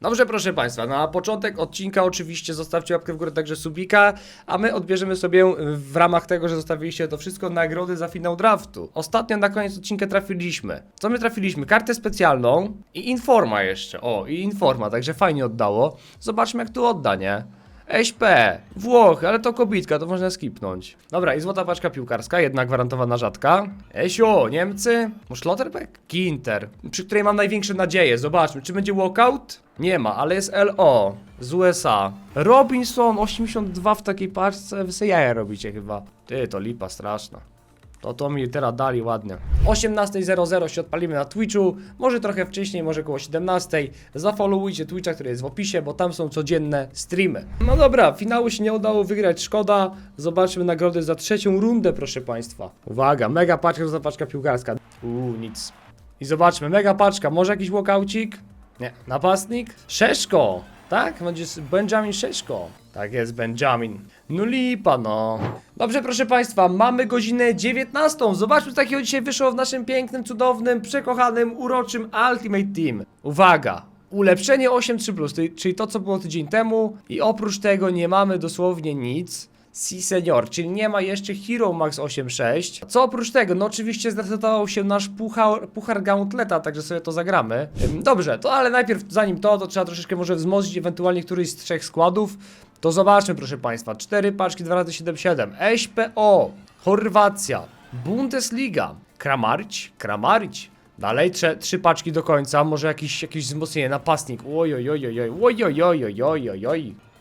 Dobrze, proszę Państwa, na początek odcinka oczywiście zostawcie łapkę w górę, także subika, a my odbierzemy sobie w ramach tego, że zostawiliście to wszystko nagrody za finał draftu. Ostatnio na koniec odcinka trafiliśmy. Co my trafiliśmy? Kartę specjalną i informa jeszcze. O, i informa, także fajnie oddało. Zobaczmy jak tu odda, nie? SP, Włochy, ale to kobitka, to można skipnąć. Dobra, i złota paczka piłkarska, jedna gwarantowana rzadka. Esio, Niemcy, może Schlotterbeck? Ginter, przy której mam największe nadzieje. Zobaczmy, czy będzie walkout? Nie ma, ale jest LO z USA. Robinson, 82 w takiej paczce, wy sobie jaja robicie chyba. Ty, to lipa straszna. To to mi teraz dali ładnie. 18.00 się odpalimy na Twitchu, może trochę wcześniej, może około 17.00. Zafollowujcie Twitcha, który jest w opisie, bo tam są codzienne streamy. No dobra, finału się nie udało wygrać, szkoda. Zobaczmy nagrody za trzecią rundę, proszę Państwa. Uwaga, mega paczka, za paczka piłkarska. Uuu, nic. I zobaczmy, mega paczka, może jakiś walkaucik? Nie. Napastnik? Szeszko! Tak? Będzie s- Benjamin Szeszko. Tak jest, Benjamin. No lipa, no. Dobrze, proszę Państwa, mamy godzinę 19. Zobaczmy, co takiego dzisiaj wyszło w naszym pięknym, cudownym, przekochanym, uroczym Ultimate Team. Uwaga! Ulepszenie 8.3+, czyli- czyli to, co było tydzień temu. I oprócz tego nie mamy dosłownie nic. Si Senior, czyli nie ma jeszcze Hero Max 8.6. Co oprócz tego? No oczywiście zresetował się nasz puchar, puchar Gauntleta, także sobie to zagramy. Dobrze, to ale najpierw zanim to, to trzeba troszeczkę może wzmocnić ewentualnie któryś z trzech składów. To zobaczmy proszę Państwa, 4 paczki 2x77, SPO, Chorwacja, Bundesliga, Kramarić, Kramarić. Dalej trze, trzy paczki do końca, może jakiś, jakieś wzmocnienie, napastnik. Oj, oj,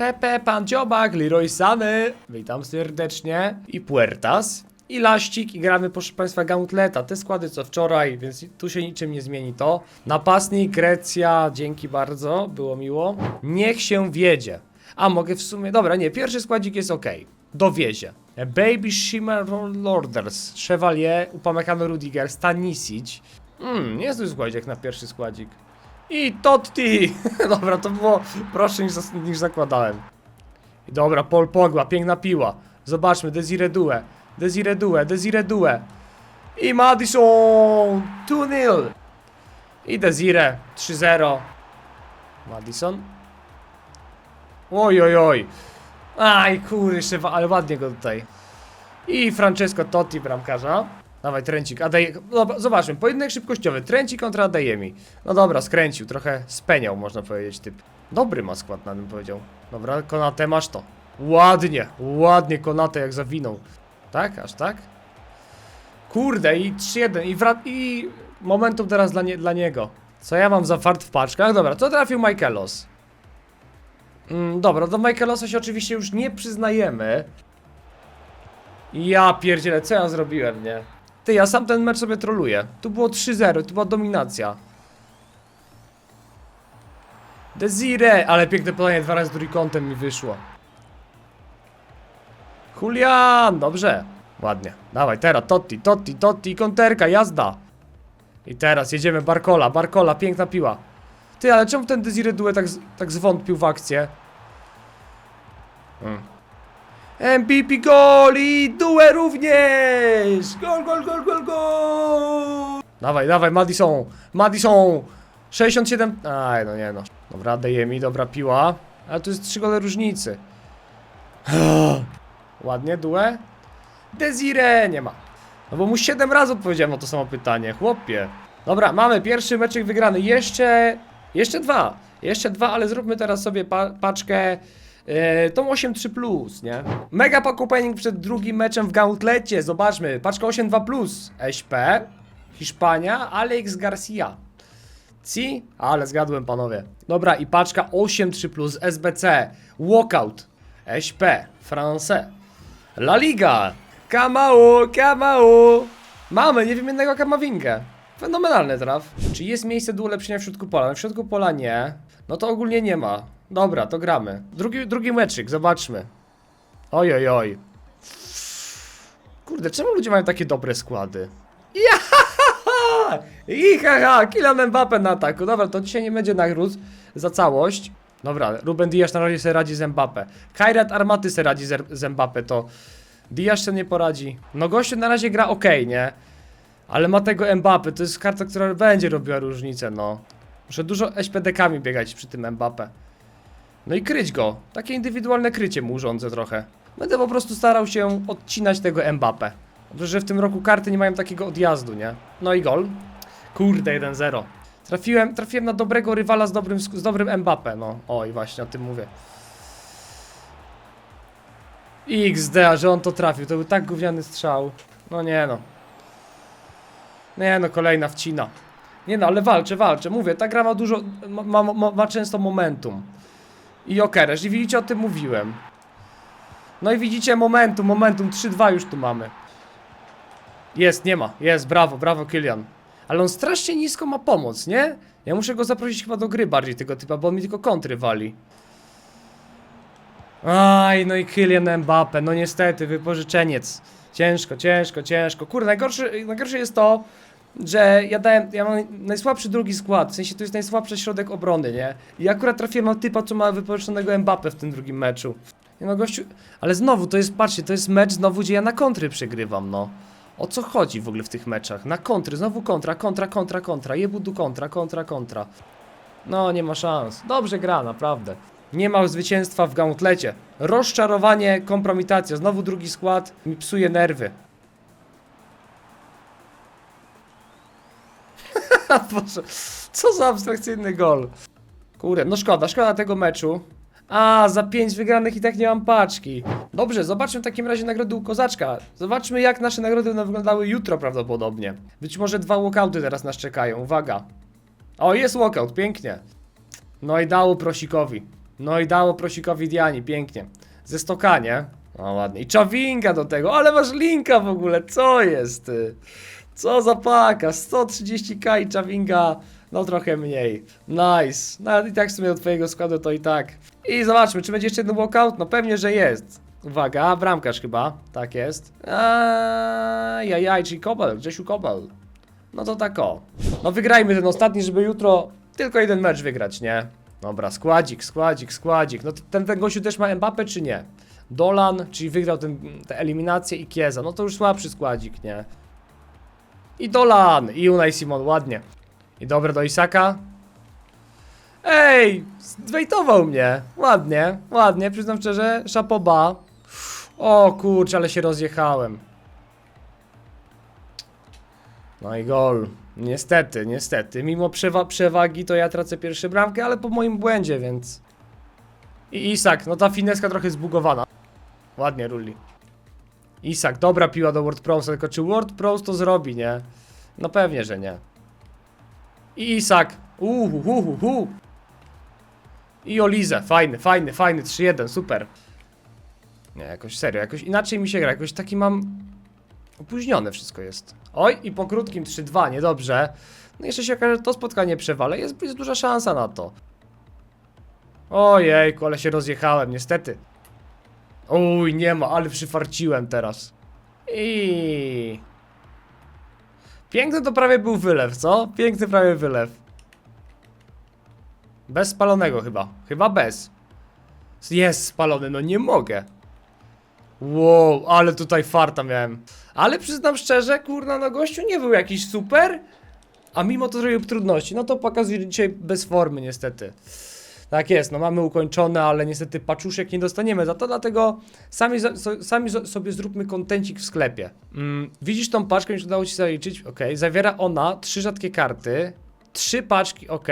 Pepe, Pan Dziobak, Leroy Sany. Witam serdecznie. I Puertas. I Laścik i gramy, proszę Państwa, Gauntleta. Te składy co wczoraj, więc tu się niczym nie zmieni to. Napastnik, Grecja, dzięki bardzo, było miło. Niech się wiedzie. A mogę w sumie, dobra, nie, pierwszy składzik jest ok. Dowiezie. Baby Shimmer Lorders, Chevalier, Upamecano Rudiger, Stanisic. Mmm, niezły składzik na pierwszy składzik. I Totti! Dobra, to było prostsze niż, niż zakładałem. Dobra, Paul Pogba, piękna piła. Zobaczmy, Desire Due, Desire Due, Desire Due. I Madison! 2-0. I Desire 3-0. Madison. Oj, oj, oj. Aj, kurczę, ale ładnie go tutaj. I Francesco Totti, bramkarza. Dawaj, Trencik, Adej... Dobra, zobaczmy, pojedynek szybkościowy, Trencik kontra Adeyemi. No dobra, skręcił, trochę speniał, można powiedzieć, typ. Dobry ma skład, na bym powiedział. Dobra, Konate, masz to. Ładnie, ładnie Konate jak zawinął. Tak, aż tak? Kurde, i 3-1, i wrat... i... Momentum teraz dla, nie, dla niego. Co ja mam za fart w paczkach? Dobra, to trafił Michaelos. Mm, dobra, do Michaelosa się oczywiście już nie przyznajemy. Ja pierdzielę, co ja zrobiłem, nie? Ty, ja sam ten mecz sobie troluję. Tu było 3-0, tu była dominacja. Desire, ale piękne podanie dwa razy trójkątem mi wyszło. Julian, dobrze. Ładnie. Dawaj, teraz Totti, Totti, Totti, konterka, jazda. I teraz jedziemy Barcola, Barcola, piękna piła. Ty, ale czemu ten Desire Due tak, tak zwątpił w akcję? Hmm. MVP gol i Due również! Gol, gol, gol, gol, gol! Dawaj, dawaj, Madison, Madison! 67... Aj, no nie no. Dobra, daje mi, dobra piła. Ale tu jest 3 gole różnicy. Ładnie, Due? Desire nie ma. No bo mu 7 razy odpowiedziałem na to samo pytanie, chłopie. Dobra, mamy pierwszy meczek wygrany. Jeszcze, jeszcze dwa. Jeszcze dwa, ale zróbmy teraz sobie pa paczkę yy, tą 8-3+, plus, nie? Mega pack przed drugim meczem w Gauntlecie. Zobaczmy, paczka 8-2+. Plus. SP, Hiszpania, Alex Garcia. Ci? Ale zgadłem panowie. Dobra i paczka 8-3+, plus SBC, Walkout, SP, France, La Liga, Kamau, Kamau. Mamy niewymiennego Kamawinkę. Fenomenalny traf. Czy jest miejsce do ulepszenia w środku pola? No w środku pola nie. No to ogólnie nie ma. Dobra, to gramy. Drugi, drugi meczyk, zobaczmy. Oj, oj, oj. Kurde, czemu ludzie mają takie dobre składy? Ja! I haha, Kylian Mbappé na ataku. Dobra, to dzisiaj nie będzie nagród za całość. Dobra, Ruben Diaz na razie sobie radzi z Mbappé. Kairat Armaty sobie radzi z, Mbappé, to Diaz się nie poradzi. No gościu na razie gra ok, nie? Ale ma tego Mbappé, to jest karta, która będzie robiła różnicę, no. Muszę dużo SPDK-ami biegać przy tym Mbappe. No i kryć go. Takie indywidualne krycie mu urządzę trochę. Będę po prostu starał się odcinać tego Mbappe. Dobrze, że w tym roku karty nie mają takiego odjazdu, nie? No i gol. Kurde, 1-0. Trafiłem, trafiłem na dobrego rywala z dobrym, z dobrym Mbappe, no. Oj, właśnie o tym mówię. XD, że on to trafił, to był tak gówniany strzał. No nie no. Nie no, kolejna wcina. Nie no, ale walczę, walczę. Mówię, ta gra ma dużo, ma, ma, ma często momentum. I okeresz, i widzicie, o tym mówiłem. No i widzicie, momentum, momentum, 3-2 już tu mamy. Jest, nie ma, jest, brawo, brawo Kylian. Ale on strasznie nisko ma pomoc, nie? Ja muszę go zaprosić chyba do gry bardziej tego typa, bo on mi tylko kontry wali. Aj, no i Kylian Mbappe, no niestety, wypożyczeniec. Ciężko, ciężko, ciężko. Kurde, najgorsze, najgorsze jest to, że ja dałem, ja mam najsłabszy drugi skład, w sensie to jest najsłabszy środek obrony, nie? I akurat trafiłem na typa, co ma wypożyczonego Mbappe w tym drugim meczu. Nie no gościu, ale znowu, to jest, patrzcie, to jest mecz znowu, gdzie ja na kontry przegrywam, no. O co chodzi w ogóle w tych meczach? Na kontry, znowu kontra, kontra, kontra, kontra, jebudu kontra, kontra, kontra. No, nie ma szans. Dobrze gra, naprawdę. Nie ma zwycięstwa w gauntlecie. Rozczarowanie, kompromitacja. Znowu drugi skład mi psuje nerwy. Boże, co za abstrakcyjny gol. Kurde, no szkoda, szkoda tego meczu. A, za 5 wygranych i tak nie mam paczki. Dobrze, zobaczmy w takim razie nagrody u Kozaczka. Zobaczmy jak nasze nagrody będą wyglądały jutro prawdopodobnie. Być może dwa walkouty teraz nas czekają, uwaga. O, jest walkout, pięknie. No i dało prosikowi. No i dało prosikowi Diani, pięknie. Ze stoka, nie? No ładnie. I Czawinga do tego, ale masz linka w ogóle, co jest? ty? Co za paka, 130k i Czawinga, no trochę mniej. Nice. No i tak w sumie do twojego składu to i tak. I zobaczmy, czy będzie jeszcze jeden walkout? No pewnie, że jest. Uwaga, bramkarz chyba, tak jest. Ajajaj, czyli Kobel, Grzesiu Kobel. No to tak o. No wygrajmy ten ostatni, żeby jutro tylko jeden mecz wygrać, nie? Dobra, składzik, składzik, składzik. No ten, ten gościu też ma Mbappe czy nie? Dolan, czyli wygrał tę eliminację i Kieza. No to już słabszy składzik, nie? I Dolan, i Unai Simon, ładnie. I dobre do Isaka. Ej, zdwejtował mnie. Ładnie, ładnie, przyznam szczerze, szapoba. O kurczę, ale się rozjechałem. No i gol. Niestety, niestety. Mimo przewa przewagi to ja tracę pierwsze bramkę, ale po moim błędzie, więc... I Isak, no ta fineska trochę zbugowana. Ładnie ruli. Isak, dobra piła do WordProsa, tylko czy WordPros to zrobi, nie? No pewnie, że nie. I Isak. Uhu, hu, hu, hu. I Olize, fajny, fajny, fajny, 3-1, super. Nie, jakoś serio, jakoś inaczej mi się gra, jakoś taki mam... Opóźnione wszystko jest. Oj, i po krótkim 3-2, niedobrze. No jeszcze się okaże, że to spotkanie przewalę, jest, jest duża szansa na to. Ojejku, ale się rozjechałem, niestety. Uj, nie ma, ale przyfarciłem teraz. I Piękny to prawie był wylew, co? Piękny prawie wylew. Bez spalonego chyba. Chyba bez. Jest spalony, no nie mogę. Wow, ale tutaj farta miałem. Ale przyznam szczerze, kurna, no gościu nie był jakiś super, a mimo to zrobił trudności. No to pokazuje dzisiaj bez formy niestety. Tak jest, no mamy ukończone, ale niestety paczuszek nie dostaniemy za to, dlatego sami, so, sami zo- sobie zróbmy kontencik w sklepie. Mm, widzisz tą paczkę, już udało ci zaliczyć, ok. Zawiera ona trzy rzadkie karty, trzy paczki, ok.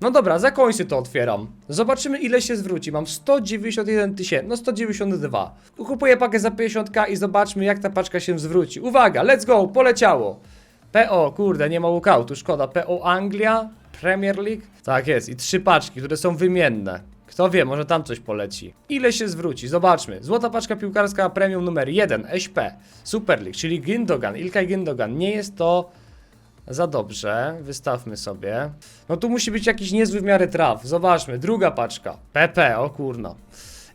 No dobra, za końcy to otwieram. Zobaczymy ile się zwróci. Mam 191 tysięcy, no 192. Kupuję pakę za 50k i zobaczmy jak ta paczka się zwróci. Uwaga, let's go, poleciało. PO, kurde, nie ma walkoutu, szkoda. PO Anglia, Premier League. Tak jest, i trzy paczki, które są wymienne. Kto wie, może tam coś poleci. Ile się zwróci? Zobaczmy. Złota paczka piłkarska premium numer 1, SP, Super League, czyli Gündogan, Ilkay Gündogan. Nie jest to za dobrze, wystawmy sobie. No tu musi być jakiś niezły w miarę traf. Zobaczmy, druga paczka. PP, o kurno.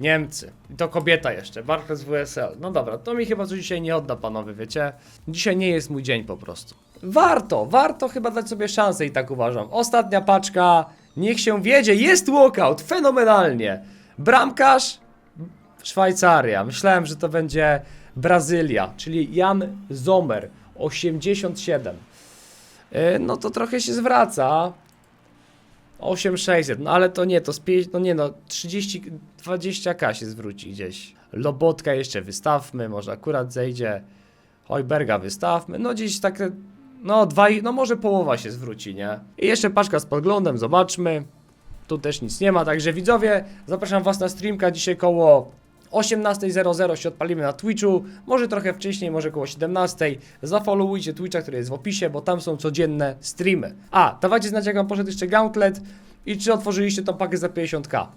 Niemcy. I to kobieta jeszcze, Barkles WSL. No dobra, to mi chyba coś dzisiaj nie odda, panowie, wiecie? Dzisiaj nie jest mój dzień po prostu. Warto, warto chyba dać sobie szansę i tak uważam. Ostatnia paczka, niech się wiedzie, jest walkout, fenomenalnie. Bramkarz, Szwajcaria. Myślałem, że to będzie Brazylia, czyli Jan Zomer, 87. Yy, No to trochę się zwraca. 8600, no ale to nie, to z 5, no nie no, 30, 20k się zwróci gdzieś. Lobotka jeszcze wystawmy, może akurat zejdzie. Hojberga wystawmy, no gdzieś tak, no dwa, no może połowa się zwróci, nie? I jeszcze paczka z podglądem, zobaczmy. Tu też nic nie ma, także widzowie, zapraszam was na streamka dzisiaj koło 18.00 się odpalimy na Twitchu, może trochę wcześniej, może koło 17.00. Zafollowujcie Twitcha, który jest w opisie, bo tam są codzienne streamy. A, dawajcie znać jak wam poszedł jeszcze Gauntlet i czy otworzyliście tą pakę za 50k.